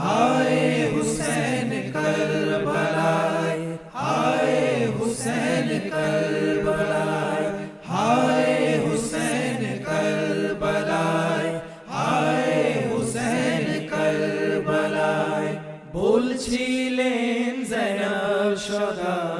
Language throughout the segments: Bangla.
হায় হুসেন করবলায়, হায় হুসেন করবলায়, হায় হুসেন করবলায়, হায় হুসেন করবলায়, বলছিলেন জয়না সদা।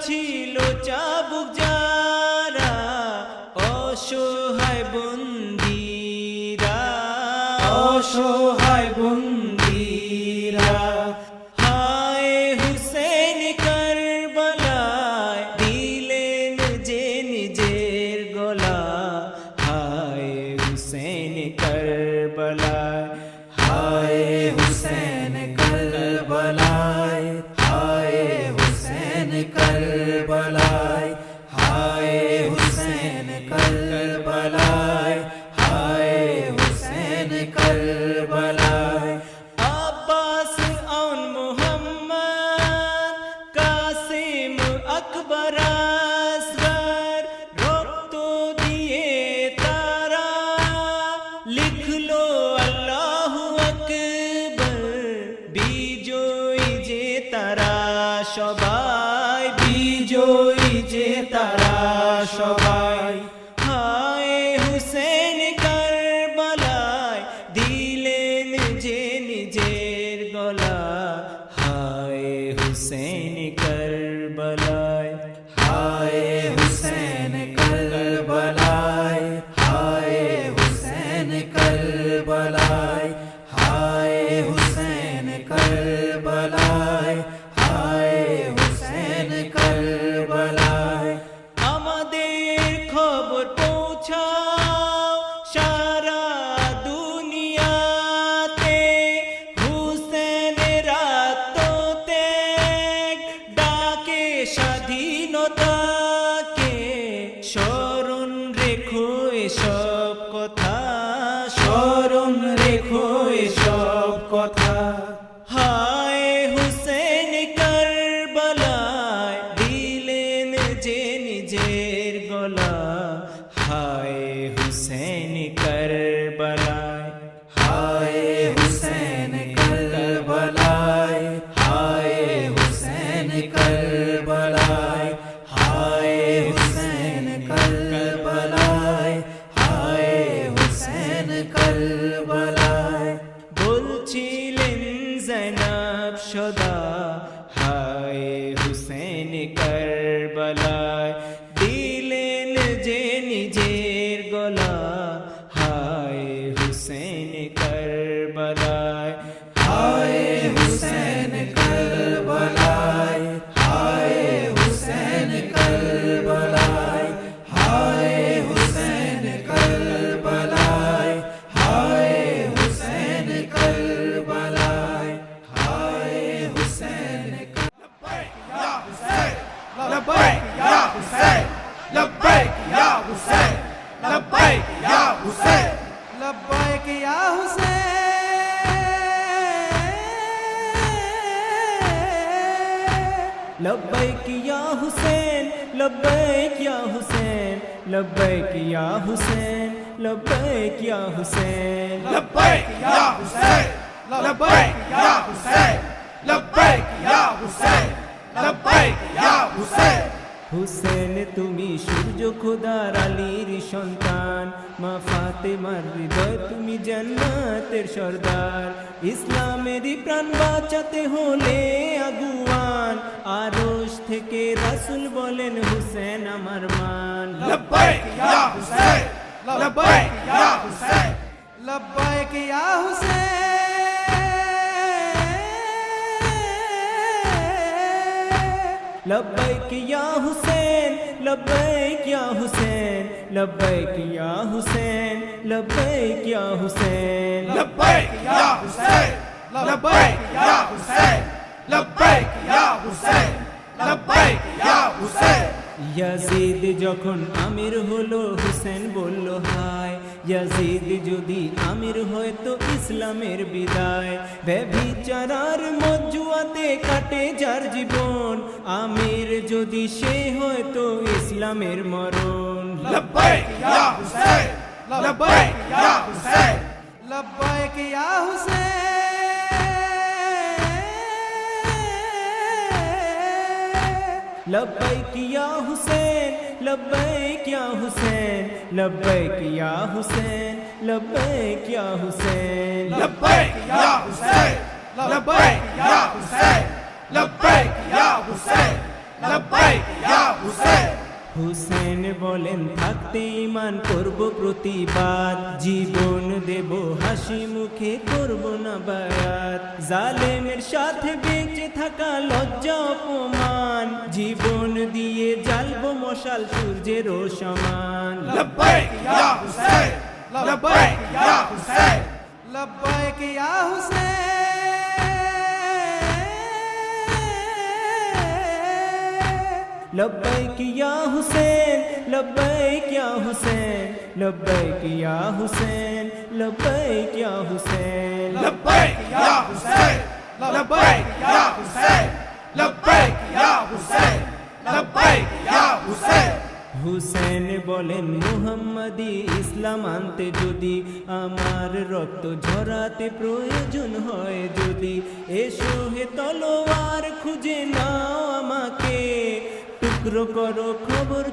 起 Lick لا हुसैन लब्बैक या हुसैन। হুসেন, তুমি সূর্য খোদার আলীর সন্তান। মা ফাতেমার হৃদয়, তুমি জান্নাতের সর্দার। ইসলামেরই প্রাণ বাঁচাতে হলে আগুয়ান। আরশ থেকে রাসুল বলেন, হুসেন আমার মান। লব্বাইক ইয়া হুসেন, লব্বাইক ইয়া হুসেন। লব্বাইক ইয়া হুসেন। लबैक या हुसैन लबैक या हुसैन लबैक या हुसैन लबैक या हुसैन। लबैक या हुसैन लबैक या हुसैन लबैक या हुसैन लबैक या हुसैन। ইয়াজিদ যখন আমির হলো হুসেন বলল হায় ইয়াজিদ যদি আমির হয় তো ইসলামের বিদায়। ব্যভিচারার মজুয়াতে কাটে যার জীবন আমির যদি সে হয় তো ইসলামের মরণ। লব্বাইক ইয়া হুসেন লব্বাইক ইয়া হুসেন। লব্বাইক ইয়া হুসেন? लब्बैक या हुसैन, लब्बैक या हुसैन, लब्बैक या हुसैन, लब्बैक या हुसैन। लब्बैक या हुसैन, लब्बैक या हुसैन, लब्बैक या हुसैन, लब्बैक या हुसैन। হুসেন বলেন থাকতে ইমান করব প্রতিবাদ। জীবন দেব হাসি মুখে করব না বায়াত। জালেমের সাথে বেঁচে থাকা লজ্জা অপমান। জীবন দিয়ে জ্বালব মশাল সূর্যের সমান। লব্বাইক ইয়া হুসেন লব্বাইক ইয়া হুসেন। लब्बैक या हुसैन लब्बैक या हुसैन लब्बैक या हुसैन लब्बैक या हुसैन। लब्बैक या हुसैन लब्बैक या हुसैन लब्बैक या हुसैन लब्बैक या हुसैन। हुसैन বলেন मुहम्मदी इस्लाम आनते যদি आमार रक्त झराते प्रयोजन হয় যদি। एसो हे তলোয়ার खुजे नाओ आमाके আগ্রহ করো খবর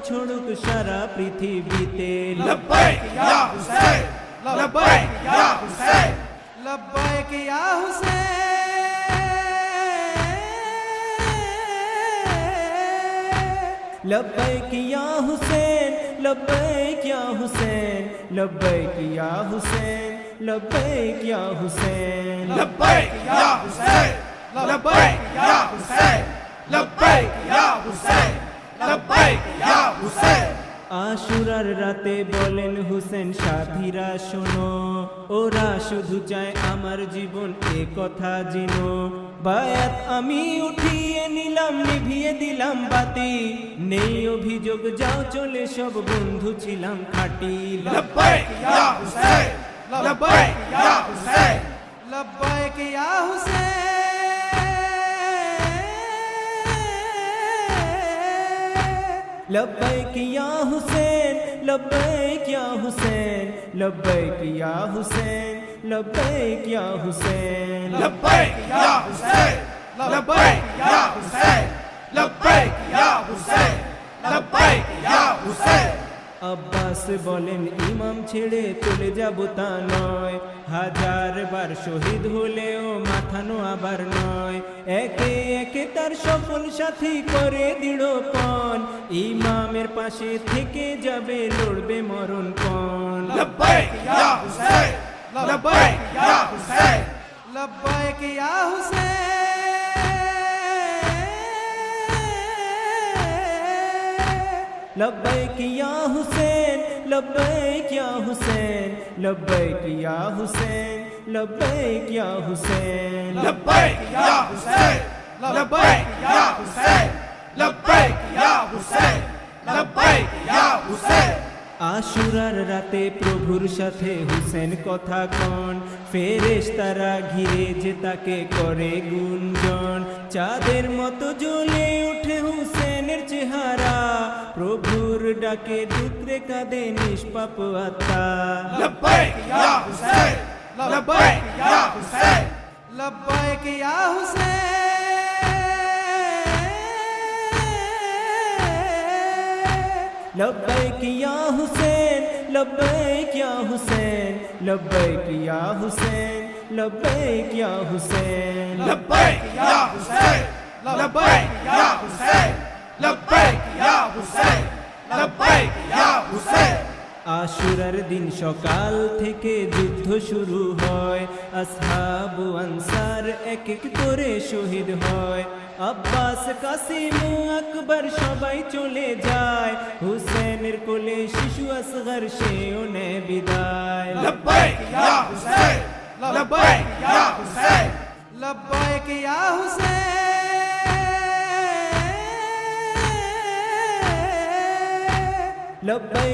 सारा पृथ्वी ते লব্বাইক ইয়া হুসাইন লব্বাইক ইয়া হুসাইন লব্বাইক ইয়া হুসাইন लब्बैक या हुसैन लब्बैक या हुसैन लब्बैक या हुसैन लब्बैक या हुसैन लब्बैक या हुसैन लब्बैक या हुसैन लब्बैक या हुसैन আশুরার রাতে বলেন হুসেন সাধীরা শোনো ওরা শুধু চায় আমার জীবন এ কথা জিনো। বায়াত আমি উঠিয়ে নিলাম নিভিয়ে দিলাম বাতি। নেই অভিযোগ যাও চলে সব বন্ধু ছিলাম খাটি লব্বাইক ইয়া হুসাইন লব্বাইক ইয়া হুসাইন लब्बैक या हुसैन, लब्बैक या हुसैन, लब्बैक या हुसैन, लब्बैक या हुसैन। लब्बैक या हुसैन, लब्बैक या हुसैन, लब्बैक या हुसैन, लब्बैक या हुसैन। আব্বাস বলেন ইমাম ছেড়ে চলে যাব তা নয়। হাজার বার শহীদ হলেও মাথানো আবার নয়। একে একে তার সফল সাথী করে দৃঢ়পণ ইমামের পাশে থেকে যাবে লড়বে মরণ পণ। লব্বাইক ইয়া হুসাইন। लब्बैक या हुसैन लब्बैक या हुसैन लब्बैक या हुसैन लब्बैक या हुसैन। लब्बैक या हुसैन लब्बैक या हुसैन लब्बैक या हुसैन लब्बैक या हुसैन। আশুরার রাতে প্রভুর সাথে হুসেন কথা কন ফেরেশ তারা ঘিরে যে তাকে করে গুঞ্জন চাঁদের মতো জ্বলে ওঠে হুসেনের চেহারা প্রভুর ডাকে দুত্রে কাঁদে নিষ্পাপ আত্মা লব্বাইক ইয়া হুসেন লব্বাইক ইয়া হুসেন লব্বাইক ইয়া হুসেন लब्बैक या हुसैन लब्बैक या हुसैन लब्बैक या हुसैन لبيك يا حسين لبيك يا حسين لبيك يا حسين لبيك يا حسين لبيك يا حسين আশুরার দিন সকাল থেকে যুদ্ধ শুরু হয় আসহাবু আনসার এক এক করে শহীদ হয় আব্বাস কাসিম আকবর সবাই চলে যায় হুসেনের কোলে শিশু আসগর সেও নেয় বিদায় لبيك يا حسين लब्बैक या हुसैन लब्बैक या हुसैन लब्बै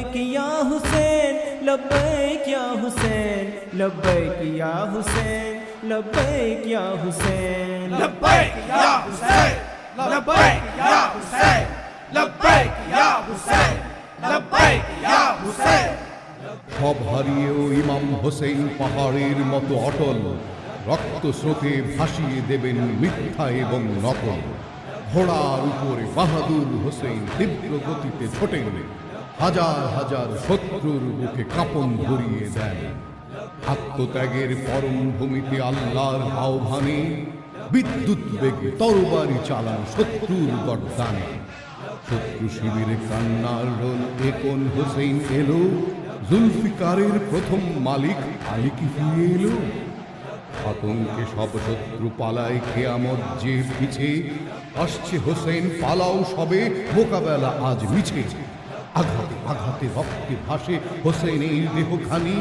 या हुसैन लब्बै किया हुसैन लब्बैक या हुसैन लब्बैक या हुसैन लब्बैक या हुसैन लब्बैक या हुसैन लब्बैक या हुसैन সব হারিয়েও ইমাম হোসেন পাহাড়ের মতো অটল। রক্ত স্রোতে ভাসিয়ে দেবেন মিথ্যা এবং নকল। ঘোড়ার উপরে বাহাদুর হোসেন তীব্র গতিতে ছোটেন। হাজার হাজার শত্রুর বুকে কাপন ধরিয়ে দেন। আত্মত্যাগের পরম ভূমিতে আল্লাহর আহ্বানে বিদ্যুৎ বেগে তরবারি চালান শত্রুর গর্দানে। শত্রু শিবিরে কান্নার রোল হোসেন এলো? জুলফিকারের প্রথম মালিক আলী কি ফিরে এলো। আতঙ্কে সব শত্রু পালায়, কেয়ামত যে পিছে। আসছে হোসেন, পালাও সবে, মোকাবেলা আজ মিছে। আঘাতে আঘাতে, রক্তে ভাসে হোসেনের দেহখানি।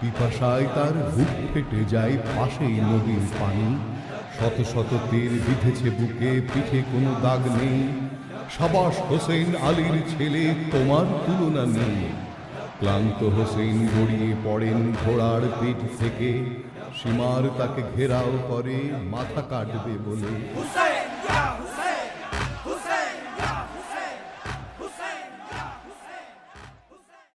পিপাসায় তার বুক ফেটে যায় পাশেই নদীর পানি। শত শত তীর বিঁধেছে বুকে, পিঠে কোনো দাগ নেই। সাবাস হোসেন আলীর ছেলে, তোমার তুলনা নেই। ক্লান্ত হোসেন গড়িয়ে পড়েন ঘোড়ার পিঠ থেকে। সীমার তাকে ঘেরাও করে মাথা কাটবে বলে।